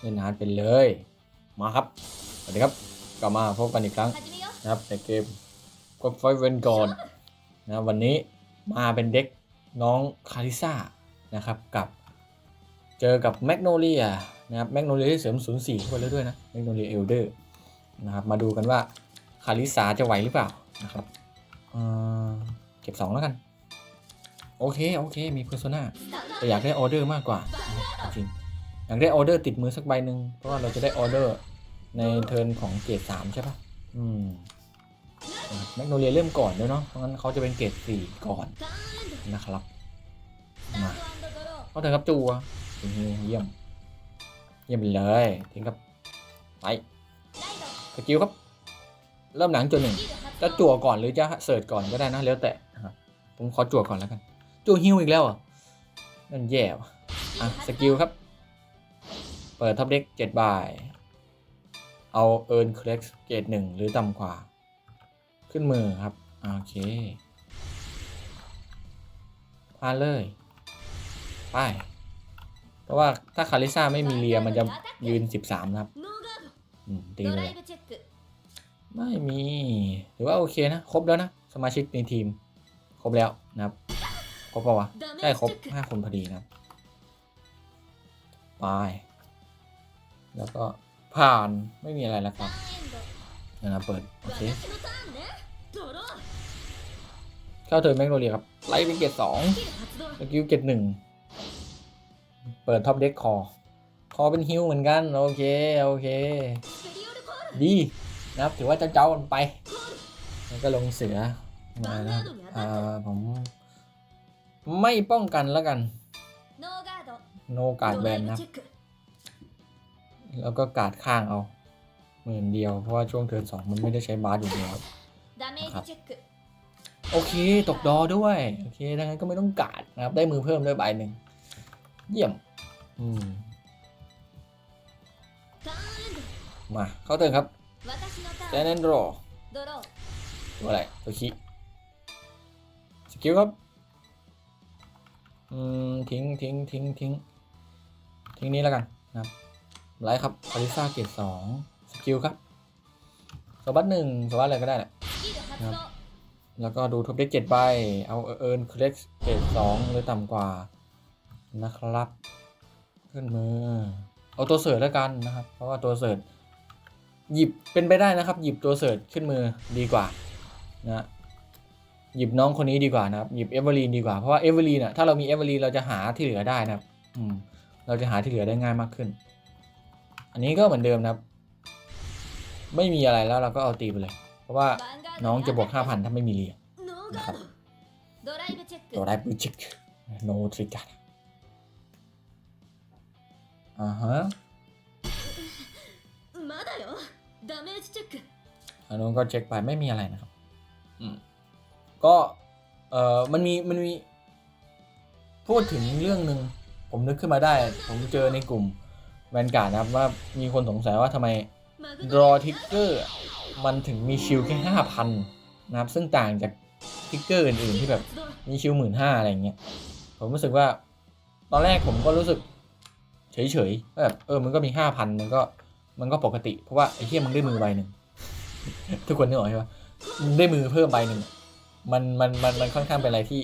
เล่นอาร์ตเป็นเลย มาครับ สวัสดีครับ กลับมาพบกันอีกครั้งนะครับในเกมก็ไฟเวนก่อนนะวันนี้มาเป็นเด็กน้องคาริซ่านะครับกับเจอกับแมกโนเลียนะครับแมกโนเลียที่เสริม 04เข้าไปแล้วด้วยนะแมกโนเลียเอลเดอร์นะครับมาดูกันว่าคาริซาจะไหวหรือเปล่านะครับเก็บ 2 แล้วกัน โอเค โอเค มีเพอร์โซนาแต่อยากได้ออเดอร์มากกว่าจริง อยากได้ออเดอร์ติดมือสักใบหนึ่งเพราะว่าเราจะได้ออเดอร์ในเทิร์นของเกรดสามใช่ปะอืมแมกโนเลียเริ่มก่อนด้วยเนาะเพราะงั้นเขาจะเป็นเกรดสี่ก่อนนะครับมาเขาถึงครับจูอะเยี่ยม เยี่ยมเลยถึงครับไปสกิลครับ เริ่มหลังจุหนึ่งจะจั่วก่อนหรือจะเสิร์ชก่อนก็ได้นะแล้วแต่ผมขอจั่วก่อนแล้วกันจั่วฮิวอีกแล้วอะนั่นแย่อะสกิลครับ เปิดท็อปเด็กเจ็ดใบเอาเอิร์นเคล็กเกรดหนึ่งหรือต่ำกว่า ขึ้นมือครับ โอเคพาเลย ไป เพราะว่าถ้าคาริซ่าไม่มีเรียมันจะยืน 13 นะครับตีเลยไม่มีหรือว่าโอเคนะ ครบแล้วนะ สมาชิกในทีม ครบแล้วนะครับ ครบปะวะได้ครบ 5 คนพอดีนะไป แล้วก็ผ่านไม่มีอะไรแล้วครับนะเปิด โอเค เข้าเธอแมกโนเลียครับ ไล่เป็นเกตสองสกิลเกตหนึ่งเปิดท็อปเด็กคอ คอเป็นฮิวเหมือนกัน โอเค โอเค ดีนะครับ ถือว่าเจ้าๆกันไป แล้วก็ลงเสือมาแล้วอ่าผมไม่ป้องกันแล้วกัน โนกาดแบนนะ แล้วก็การ์ดข้างเอาเหมือนเดียว เพราะว่าช่วงเทิร์นสองมันไม่ได้ใช้บาสอยู่แล้วครับโอเค ตกดอด้วย โอเคดังนั้นก็ไม่ต้องกาดนะครับ ได้มือเพิ่มด้วยใบหนึ่ง เยี่ยม อืม มา เข้าเติมครับเจนแอนรอตัวอะไร ตัวคิสกิลครับ อืม ทิ้งทิ้งทิ้งทิ้งทิ้งนี้แล้วกันนะครับ ไลท์ครับอลิซาเกตสองสกิลครับสวัสดหนึ่งสวัสดอะไรก็ได้แหละครับแล้วก็ดูทุบได้เจ็ดใบ เอาเอิร์นเคล็กเกตสองหรือต่ำกว่านะครับ ขึ้นมือ เอาตัวเสิร์ชแล้วกันนะครับ เพราะว่าตัวเสิร์ชหยิบเป็นไปได้นะครับ หยิบตัวเสิร์ชขึ้นมือดีกว่านะหยิบน้องคนนี้ดีกว่านะครับ หยิบเอเวอร์ลีนดีกว่า เพราะว่าเอเวอร์ลีนอะถ้าเรามีเอเวอร์ลีนเราจะหาที่เหลือได้นะครับ อืม เราจะหาที่เหลือได้ง่ายมากขึ้น อันนี้ก็เหมือนเดิมนะครับ ไม่มีอะไรแล้วเราก็เอาตีไปเลย เพราะว่าน้องจะบวก5,000 ถ้าไม่มีเรียนะครับตัวไดบูชิกโนทริกัดอ่าฮะอันนู้นก็เช็คไปไม่มีอะไรนะครับอืมก็เออมันมีมันมี พูดถึงเรื่องหนึ่งผมนึกขึ้นมาได้ ผมเจอในกลุ่ม แวนการ์ดนะครับว่ามีคนสงสัยว่าทำไมรอทิกเกอร์มันถึงมีชิลแค่ห้าพันนะครับ ซึ่งต่างจากทิกเกอร์อื่นๆที่แบบมีชิลหมื่นห้าอะไรเงี้ยผมรู้สึกว่า ตอนแรกผมก็รู้สึก เฉยๆแบบเออมันก็มีห้าพันมันก็มันก็ปกติ เพราะว่าไอ้เหี้ยมันได้มือใบหนึ่งทุกคนนึกออกใช่ปะได้มือเพิ่มใบหนึ่งมันมันมันมันค่อนข้างเป็นอะไรที่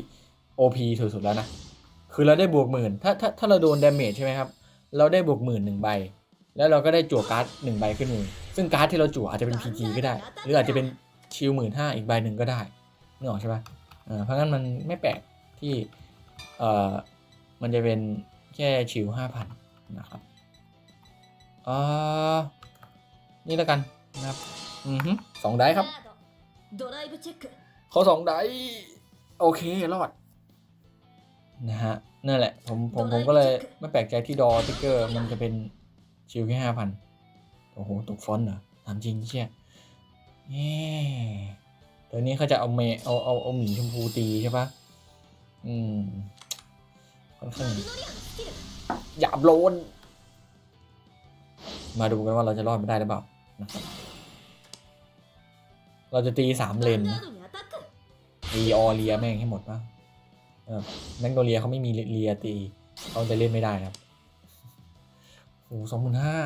โอพสุดๆแล้วนะคือเราได้บวกหมื่นถ้าถ้าถ้าเราโดนดาเมจใช่ไหมครับ เราได้บวกหมื่นหนึ่งใบ แล้วเราก็ได้จั่วการ์ดหนึ่งใบขึ้นมาซึ่งการ์ดที่เราจั่วอาจจะเป็นพีจีก็ได้ หรืออาจจะเป็นชิลหมื่นห้าอีกใบหนึ่งก็ได้นึกออกใช่ปะ่ะเพราะงั้นมันไม่แปลกที่เออมันจะเป็นแค่ชิลห้าพันนะครับเออนี่แล้วกันนะครับ อือฮึสองได้ครับเขาสองได้โอเค รอด นะฮะ นั่นแหละ ผมผมผมก็เลยไม่แปลกใจที่ดอติกเกอร์มันจะเป็นชิลแค่ห้าพันโอ้โห ตกฟอนเหรอถามจริงเชี่ยเอ๊ตอนนี้เขาจะเอาเมเอาเอาเอาหมีชมพูตีใช่ปะอืมค่อนข้างหยาบโลน มาดูกันว่าเราจะรอดไม่ได้หรือเปล่านะเราจะตีสามเลนตีออเรียแม่งให้หมดป่ะ แมกโนเลียเขาไม่มีเลียตีเขาจะเล่นไม่ได้ครับโหโอ้สองหมื่นห้า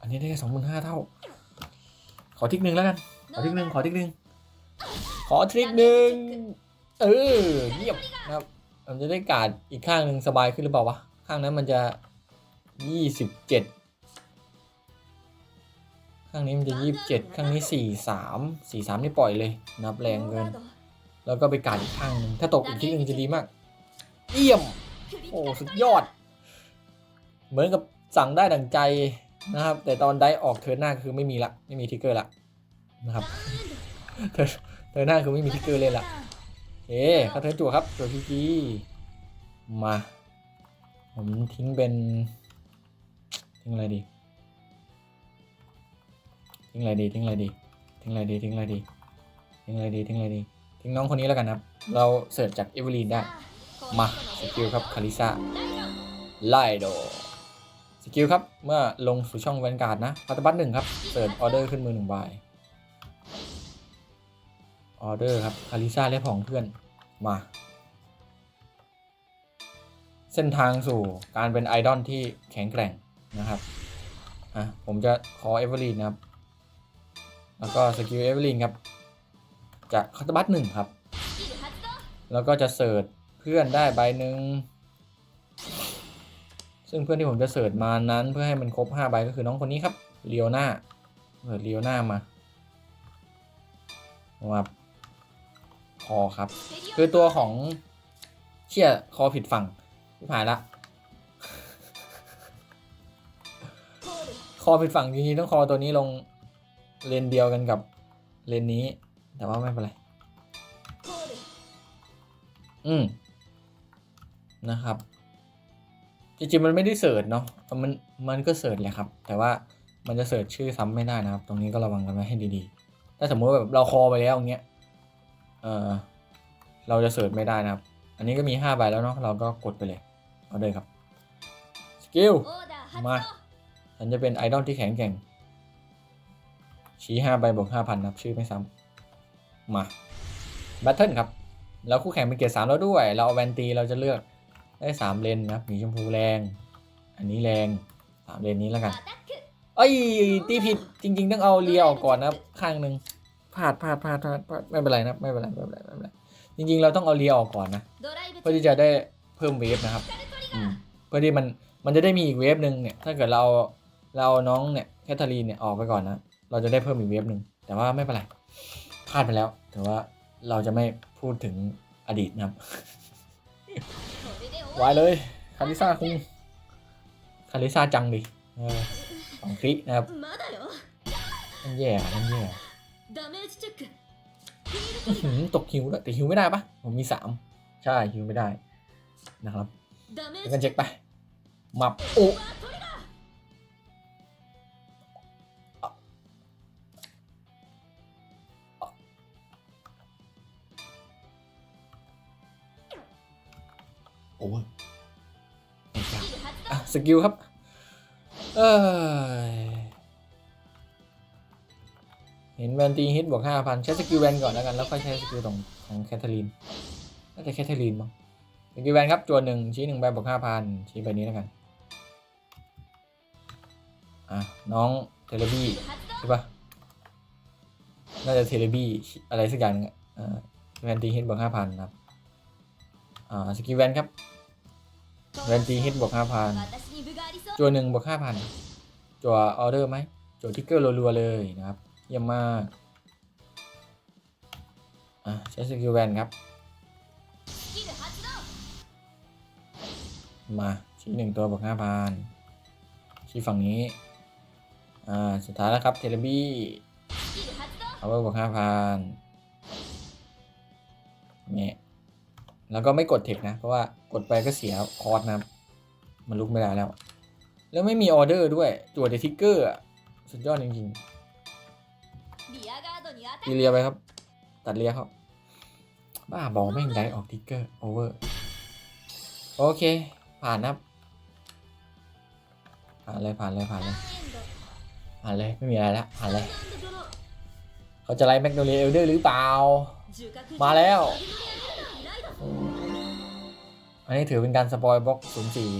อันนี้ได้สองหมื่นห้าเท่า ขอทิกหนึ่งแล้วกัน ขอทิกหนึ่งขอทิกหนึ่งขอทริกหนึ่งเออเยี่ยมนะครับมันจะได้การอีกข้างหนึ่งสบายขึ้นหรือเปล่าวะ ข้างนั้นมันจะยี่สิบเจ็ดข้างนี้มันจะยี่สิบเจ็ดข้างนี้สี่สามสี่สามนี่ปล่อยเลย นับแรงเกิน แล้วก็ไปการดอีกข้างหนึ่งถ้าตกอีกที่หนึ่งจะดีมาก เยี่ยม โอ้สุดยอด เหมือนกับสั่งได้ดั่งใจนะครับ แต่ตอนได้ออกเทิร์นหน้าคือไม่มีละ ไม่มีทิกเกอร์ละนะครับ เทิร์นเทิร์นหน้าคือไม่มีทิกเกอร์เลยละเอ๊เข้าเทิร์นจั่วครับจั่วพีจีมา ผมทิ้งเป็นทิ้งอะไรดีทิ้งอะไรดีทิ้งอะไรดีทิ้งอะไรดีทิ้งอะไรดีทิ้งอะไรดีทิ้งอะไรดี ทิ้งน้องคนนี้แล้วกันนะครับ เราเสิร์ชจากเอเวอรีนได้ มาสกิลครับคาริซาไลโดสกิลครับ เมื่อลงสู่ช่องแวนการ์ดนะพัตบัตหนึ่งครับเสิร์ชออเดอร์ขึ้นมือหนึ่งใบออเดอร์ครับคาริซาและผองเพื่อนมา เส้นทางสู่การเป็นไอดอลที่แข็งแกร่งนะครับอะผมจะขอเอเวอรีนนะครับ แล้วก็สกิลเอเวอรีนครับ จากคัตบัตหนึ่งครับ แล้วก็จะเสิร์ชเพื่อนได้ใบหนึ่งซึ่งเพื่อนที่ผมจะเสิร์ชมานั้นเพื่อให้มันครบ 5 ใบก็คือน้องคนนี้ครับเลียวหน้าเปิดเลียวหน้ามามาคอครับ คือตัวของเชี่ยคอผิดฝั่งที่ผ่านละคอผิดฝั่งจริงๆต้องคอตัวนี้ลงเลนเดียวกันกับเลนนี้ แต่ว่าไม่เป็นไร อืม นะครับ จริงๆ มันไม่ได้เสิร์ชเนาะ มัน มันก็เสิร์ชแหละครับ แต่ว่ามันจะเสิร์ชชื่อซ้ำไม่ได้นะครับ ตรงนี้ก็ระวังกันไว้ให้ดีๆ ถ้าสมมติว่าแบบเราคอไปแล้วอย่างเงี้ย เออเราจะเสิร์ชไม่ได้นะครับ อันนี้ก็มี5ใบแล้วเนาะ เราก็กดไปเลย เอาเลยครับ สกิล มา ฉันจะเป็นไอดอลที่แข็งแกร่ง ชี้5ใบบวก5,000นับชื่อไม่ซ้ำ มาแบทเทิลครับแล้วคู่แข่งเป็นเกียร์สามแล้วด้วย เราเอาแวนตีเราจะเลือกได้สามเลนนะครับมีชมพูแรง อันนี้แรงสามเลนนี้แล้วกันเอ้ยตีผิดจริง ๆ ต้องเอาเลียออกก่อนนะครับข้างหนึ่งพลาดพลาดพลาดพลาดไม่เป็นไรนะไม่เป็นไรไม่เป็นไรไม่เป็นไรจริง ๆ เราต้องเอาเลียออกก่อนนะเพื่อที่จะได้เพิ่มเวฟนะครับเพื่อที่มันมันจะได้มีอีกเวฟหนึ่งเนี่ยถ้าเกิดเราเราเอาน้องเนี่ยแคทเธอรีนเนี่ยออกไปก่อนนะเราจะได้เพิ่มอีกเวฟหนึ่งแต่ว่าไม่เป็นไร พลาดไปแล้ว แต่ว่าเราจะไม่พูดถึงอดีตนะครับไวเลยคาริซาคุงคาริซาจังดิสองคลินะครับนั่นแย่นั่นแย่ตกหิวแล้วแต่หิวไม่ได้ปะผมมีสามใช่หิวไม่ได้นะครับเดี๋กันเช็คไปมับโอ้ โอ้ยไม่กล้าอะสกิลครับ เอ้ยเห็นแวนตีฮิตบวกห้าพันใช้สกิลแวนก่อนแล้วกัน แล้วค่อยใช้สกิลของของแคทเธอรีนน่าจะแคทเธอรีนมั้งสกิลแวนครับจวนหนึ่งชี้หนึ่งใบบวกห้าพันชี้ใบนี้แล้วกันอะน้องเทเลบี้ใช่ปะน่าจะเทเลบี้อะไรสักอย่างหนึงอะอ่าแวนตีฮิตบวกห้าพันครับอ่าสกิลแวนครับ เวนตีฮิตบวกห้าพันจัวหนึ่งบวกห้าพันจัวออเดอร์ไหมจัวทิกเกอร์รัวๆเลยนะครับเยี่ยมมากอะใช้สกิลแวนครับ มาชี้หนึ่งตัวบวกห้าพันชี้ฝั่งนี้ อ่า สุดท้ายแล้วครับ เทเลบี้เอาไว้บวกห้าพันเนี่ย แล้วก็ไม่กดเทคนะ เพราะว่ากดไปก็เสียคอร์สนะมันลุกไม่ได้แล้ว แล้วไม่มีออเดอร์ด้วยจั่วเดทิกเกอร์สุดยอดจริงๆตีเรียไปครับ ตัดเรียเขาบ้าบอกไม่งได้ออกทิกเกอร์โอเวอร์โอเค ผ่านนะผ่านเลยผ่านเลยผ่านเลยผ่านเลยไม่มีอะไรแล้วผ่านเลย เขาจะไล่แมกโนเลียเอลเดอร์หรือเปล่า มาแล้ว อันนี้ถือเป็นการสปอยบล็อกศูนย์สี่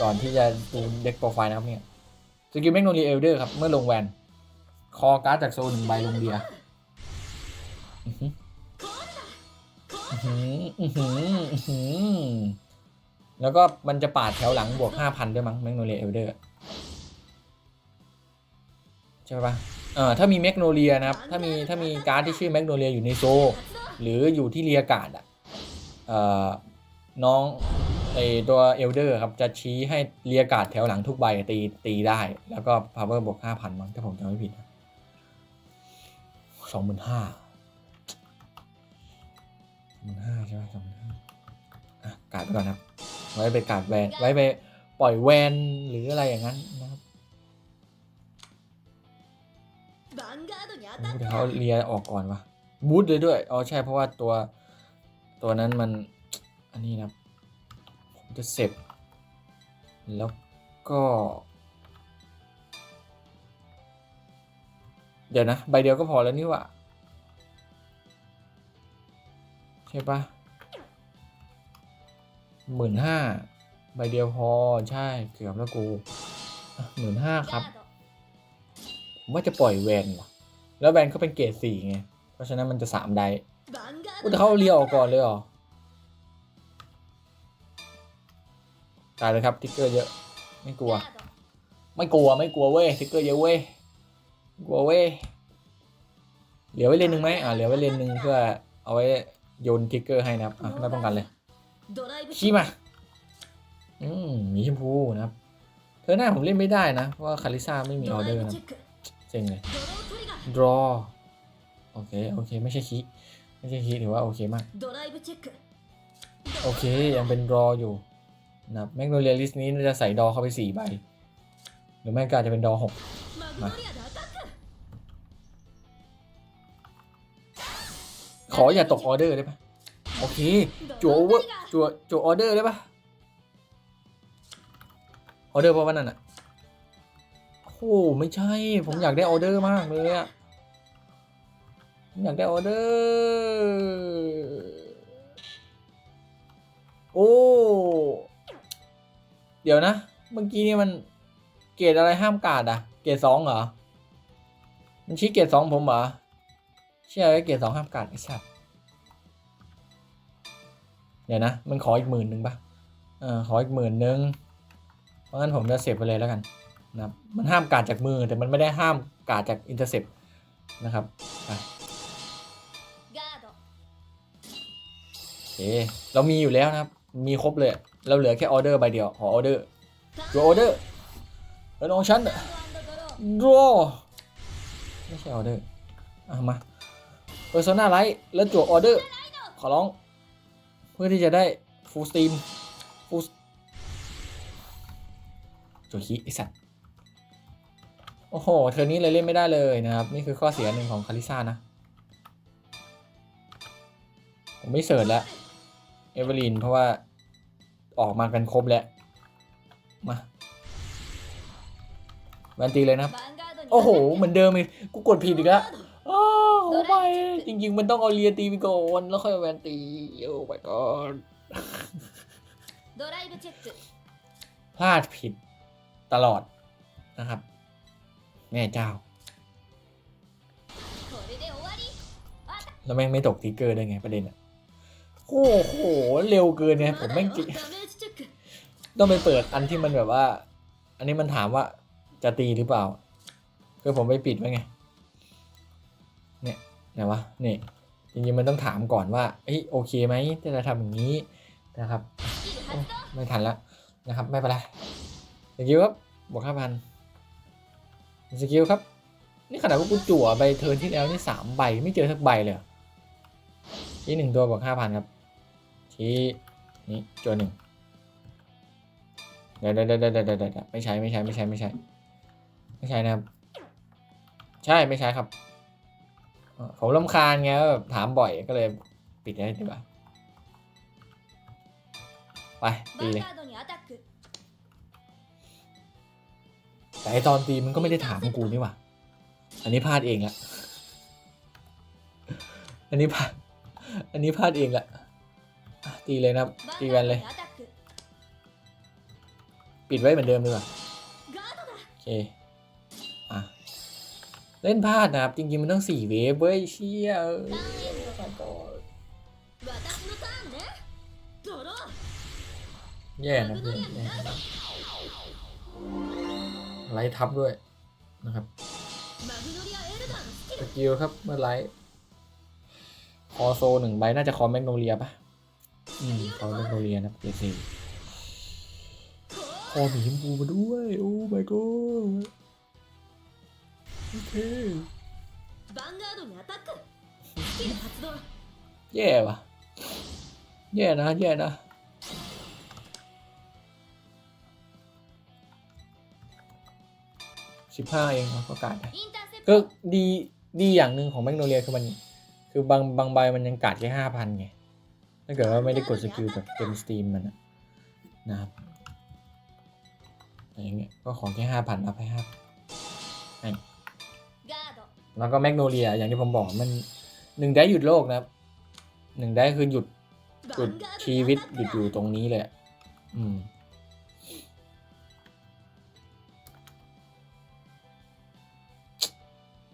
ก่อนที่จะดูเด็กโปรไฟล์นะครับเนี่ยสกิลแมกโนเลียเอลเดอร์ครับ เมื่อลงแวน คอการ์ดจากโซนหนึ่งใบลงเบียแล้วก็มันจะปาดแถวหลังบวก5,000ได้วยมั้งแมกโนเลียเอลเดอร์ใช่ปะเออถ้ามีแมกโนเลียนะครับ ถ้ามีถ้ามีการ์ดที่ชื่อแมกโนเลียอยู่ในโซ หรืออยู่ที่เรียกาดอะ เอ่อ น้องไอตัวเอลเดอร์ครับจะชี้ให้เลียกาดแถวหลังทุกใบตีตีได้ แล้วก็พาวเวอร์บวกห้าพันมั้งถ้าผมจำไม่ผิดสองหมื่นห้าสองหมื่นห้าใช่ไหมสองหมื่นห้าอะกาดไปก่อนครับ ไว้ไปกาดแวนไว้ไปปล่อยแวนหรืออะไรอย่างนั้นนะครับเดี๋ยวเขาเลียออกก่อนวะบูทเลยด้วยอ๋อใช่เพราะว่าตัวตัวนั้นมัน อันนี้นะผมจะเสร็จ แล้วก็ เดี๋ยวนะ ใบเดียวก็พอแล้วนี่วะใช่ปะหมื่นห้าใบเดียวพอใช่เกือบแล้วกูหมื่นห้าครับผมว่าจะปล่อยแวนวะแล้วแวนเขาเป็นเกรดสี่ไง เพราะฉะนั้นมันจะสามได้แต่เขาเรียออกก่อนเลยเหรอ ตายเลยครับทิกเกอร์เยอะ ไม่กลัว ไม่กลัวไม่กลัวเว้ยทิกเกอร์เยอะเว้ยกลัวเว้ยเหลือไว้เลนหนึ่งไหมอ่าเหลือไว้เลนหนึ่งเพื่อเอาไว้โยนทิกเกอร์ให้นะครับอะไม่ป้องกันเลยขี้มาอืมมีชมพูนะครับเธอหน้าผมเล่นไม่ได้นะเพราะว่าคาริซาไม่มีออเดอร์นะเจ๋งเลย draw โอเคโอเคไม่ใช่คีไม่ใช่คีถือว่าโอเคมากโอเคยังเป็น draw อยู่ นะครับแมกโนเลียลิสต์นี้จะใส่ดอเข้าไป 4 ใบ หรือแม่กาจะเป็นดอ6มาขออย่าตกออเดอร์ได้ปะโอเค จัวเวอร์จัวจัวออเดอร์ได้ปะออเดอร์เพราะว่านั่นอะโอ้ไม่ใช่ ผมอยากได้ออเดอร์มากเลยอะผมอยากได้ออเดอร์ โอ้ เดี๋ยวนะ เมื่อกี้นี่มันเกรดอะไรห้ามกาดอะเกรดสองเหรอ มันชี้เกรดสองผมเหรอเชื่อไว้เกรดสองห้ามกาดไอ้สัสเดี๋ยวนะ มันขออีกหมื่นหนึ่งปะเออขออีกหมื่นหนึ่งเพราะงั้นผมจะเสพไปเลยแล้วกันนะครับมันห้ามการดจากมือแต่มันไม่ได้ห้ามการดจากอินเตอร์เซปนะครับไปガードโอเคเรามีอยู่แล้วนะครับ มีครบเลย เราเหลือแค่ออเดอร์ใบเดียวขอออเดอร์ดูออเดอร์แล้วน้องฉันดูไม่ใช่ออเดอร์อะมาเปอร์โซนาไลท์แล้วจั่วออเดอร์ขอร้องเพื่อที่จะได้ฟูลสตรีมฟูลจั่วคิไอสัตว์โอ้โหเธอนี้เลยเล่นไม่ได้เลยนะครับ นี่คือข้อเสียหนึ่งของคาริซ่านะ ผมไม่เสิร์ชแล้วเอเวอร์ลินเพราะว่า ออกมากันครบแล้ว มาแวนตีเลยนะครับ โอ้โห เหมือนเดิมอีกกูกดผิดอีกแล้วโอ้โหไปจริง ๆ มันต้องเอาเรียตีไปก่อนแล้วค่อยแวนตีโอ้ไปก่อนพลาดผิดตลอดนะครับ แม่เจ้าแล้วแม่งไม่ตกทิกเกอร์ได้ไงประเด็นอะโอ้โห เร็วเกินเนี่ยผมแม่งจิ ต้องไปเปิดอันที่มันแบบว่า อันนี้มันถามว่าจะตีหรือเปล่า คือผมไปปิดไว้ไง เนี่ยนะวะนี่จริงๆมันต้องถามก่อนว่าเฮ้ยโอเคไหมที่เราทำอย่างนี้นะครับ ไม่ทันแล้วนะครับ ไม่เป็นไรสกิลครับบวกห้าพันสกิลครับ นี่ขนาดว่ากูจั่วใบเทินที่แล้วนี่สามใบไม่เจอสักใบเลยที่หนึ่งตัวบวกห้าพันครับ ที่นี่จัวหนึ่ง ดี๋ยวเดี๋ยวเดี๋ยวเดี๋ยวเดี๋ยวไม่ใช่ไม่ใช่ไม่ใช่ไม่ใช่ไม่ใช่นะครับ ใช่ไม่ใช่ครับผมลำคาญไงแบบถามบ่อยก็เลยปิดได้ดีกว่าไปตีเลยแต่ไอตอนตีมันก็ไม่ได้ถามกูนี่หว่าอันนี้พลาดเองละอันนี้พลาดอันนี้พลาดเองละตีเลยนะตีกันเลยิดไว้เหมือนเดิมดีกว่าโอเคอะเล่นพลาดนะครับ จริงๆ มันต้องสี่เวฟเว้ยเชี่ยแย่นะพี่แย่ไลท์ทับด้วยนะครับสกิลครับเมื่อไลท์คอโซหนึ่งใบน่าจะคอแมงโนเลียปะอืมคอแมงโนเลียนะเจสี่ อหมีชมพูมาด้วย โอ้ my god โอเคแย่ว่ะ แย่นะ แย่นะสิบห้าเองก็กาดก็ดีดีอย่างหนึ่งของแมกโนเลียคือมัน คือบางบางใบมันยังกาดแค่ห้าพันไง ถ้าเกิดว่าไม่ได้กดสกิลแบบเต็มสตรีมมันนะครับ อย่างเงี้ยก็ของแค่ห้าพันรับให้ห้าแล้วก็แมกโนเลียอย่างที่ผมบอกมันหนึ่งได้หยุดโลกนะหนึ่งได้คือหยุดหยุดชีวิตหยุดอยู่ตรงนี้เลยอืม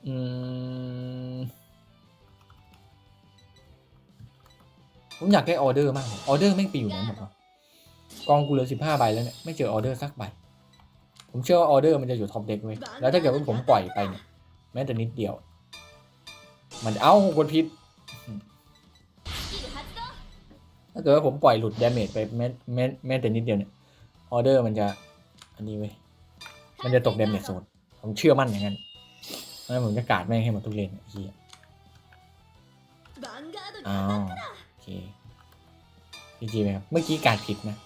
อืมผมอยากได้ออเดอร์มากออเดอร์ไม่ไปอยู่ไหนหมดวะกองกูเหลือสิบห้าใบแล้วเนี่ยไม่เจอออเดอร์สักใบ ผมเชื่อว่าออเดอร์มันจะอยู่ท็อปเด็กไหมแล้วถ้าเกิดว่าผมปล่อยไปเนี่ยแม้แต่นิดเดียว มันเอ้าคนพิษถ้าเกิดว่าผมปล่อยหลุดดาเมจไปแม้แม้แม้แต่นิดเดียวเนี่ยออเดอร์มันจะอันนี้เว้ยมันจะตกดาเมจโซนผมเชื่อมั่นอย่างนั้นเพราะฉะนั้นผมจะกาดแม่งให้มันทุกเลนเฮียอ้าวโอเคพี่จีไหมครับเมื่อกี้การผิดนะ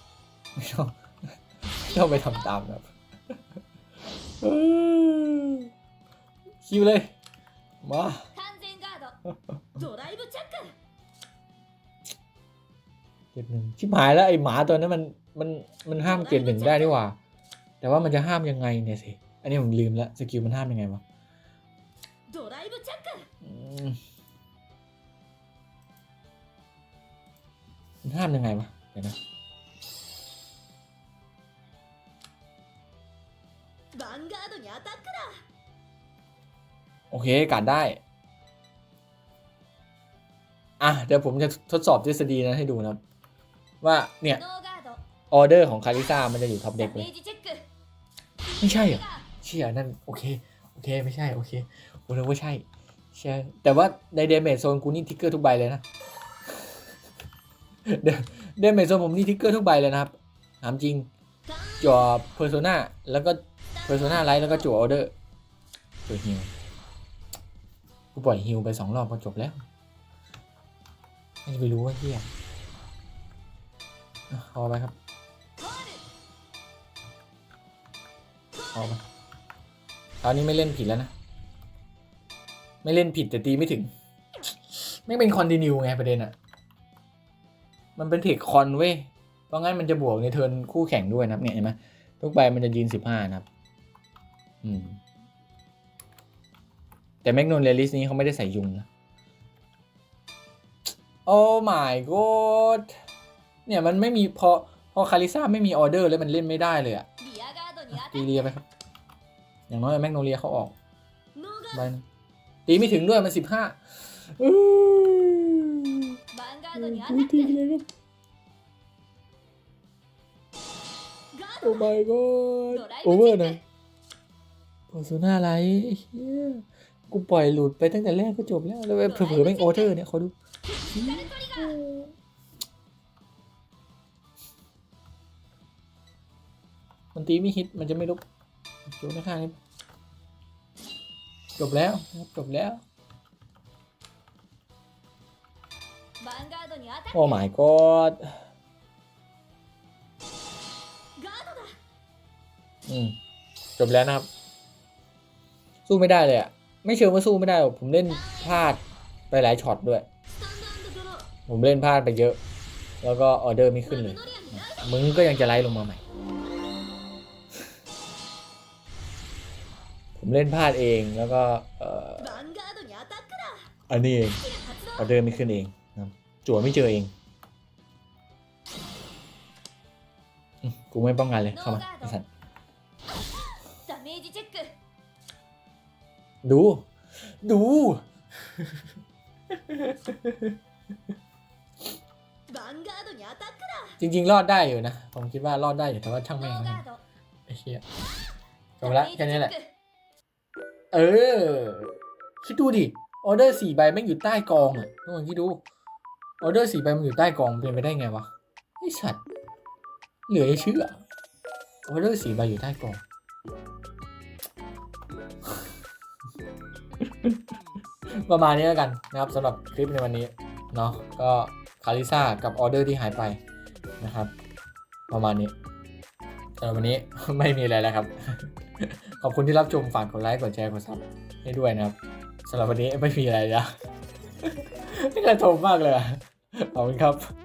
ไม่ชอบชอบไปทำตามแบบ คิวเลย มาเจ็ดหนึ่งชิบหายแล้วไอหมาตัวนั้นมันมันมันห้ามเจ็ดหนึ่งได้ดีกว่า แต่ว่ามันจะห้ามยังไงเนี่ยสิ อันนี้ผมลืมละสกิลมันห้ามยังไงวะห้ามยังไงวะเดี๋ยวนะ โอเคการได้ อะเดี๋ยวผมจะทดสอบทฤษฎีนะให้ดูนะ ว่าเนี่ยออเดอร์ของคาริซ่ามันจะอยู่ท็อปเด็กเลยไม่ใช่เหรอเชี่ยนั่นโอเคโอเคไม่ใช่โอเคกูนึกว่าใช่ใช่แต่ว่าในเดเมจโซนกูนี่ทิกเกอร์ทุกใบเลยนะเดเมจโซนผมนี่ทิกเกอร์ทุกใบเลยนะครับถามจริงจ่อเพอร์โซนาแล้วก็เพอร์โซนาไลท์แล้วก็จ่อออเดอร์จั่วฮิว กูปล่อยฮิวไปสองรอบก็จบแล้วไม่จะไปรู้ว่าเฮียอะพอไปครับコールพอไปคราวนี้ไม่เล่นผิดแล้วนะ ไม่เล่นผิดแต่ตีไม่ถึง ไม่เป็นคอนติเนียไงประเด็นอะมันเป็นเทคคอนเว้ย เพราะงั้นมันจะบวกในเทิร์นคู่แข่งด้วยนะครับเนี่ยเห็นไหมทุกใบมันจะยืนสิบห้านะครับ อืม แต่แมกโนเลียลิสนี้เขาไม่ได้ใส่ยุงนะ โอ้ my god เนี่ยมันไม่มีพอพอคาริซ่าไม่มีออเดอร์แล้วมันเล่นไม่ได้เลยอะตีเรียไปครับ อย่างน้อยแมกโนเลียเขาออกไปนะตีไม่ถึงด้วยมันสิบห้าตีเลยครับโอ้ my god โอเวอร์นะโอซูน่าไรเฮีย กูปล่อยหลุดไปตั้งแต่แรกก็จบแล้ว แล้วเผลอๆแม่งโอเทอร์เนี่ยขอดูมันตีไม่ฮิตมันจะไม่ลุกจบนะครับจบแล้วจบแล้ว โอ้ my god อืม จบแล้วนะครับ สู้ไม่ได้เลยอะ ไม่เชิงว่าสู้ไม่ได้ผมเล่นพลาดไปหลายช็อตด้วย ผมเล่นพลาดไปเยอะ แล้วก็ออเดอร์ไม่ขึ้นเลย มึงก็ยังจะไล่ลงมาใหม่ ผมเล่นพลาดเองแล้วก็อันนี้เองออเดอร์ไม่ขึ้นเองจั่วไม่เจอเองกูไม่ป้องกันเลยเข้ามาสัต ดู ดูバンガーจริง ๆ รอดได้อยู่นะ ผมคิดว่ารอดได้อยู่แต่ว่าช่างแม่งไอ้เชี่ยจบละแค่นี้แหละ เออ คิดดูดิ ออเดอร์สี่ใบแม่งอยู่ใต้กองอะทุกคนคิดดู ออเดอร์สี่ใบมันอยู่ใต้กองเป็นไปได้ไงวะไอ้สัตว์เหลือเชื่อออเดอร์สี่ใบอยู่ใต้กอง ประมาณนี้แล้วกันนะครับสำหรับคลิปในวันนี้เนาะก็คาริซ่ากับออเดอร์ที่หายไปนะครับ ประมาณนี้สำหรับวันนี้ไม่มีอะไรแล้วครับ ขอบคุณที่รับชมฝากกดไลค์กดแชร์กดซับให้ด้วยนะครับสำหรับวันนี้ไม่มีอะไรแล้วไม่กระทบมากเลยขอบคุณครับ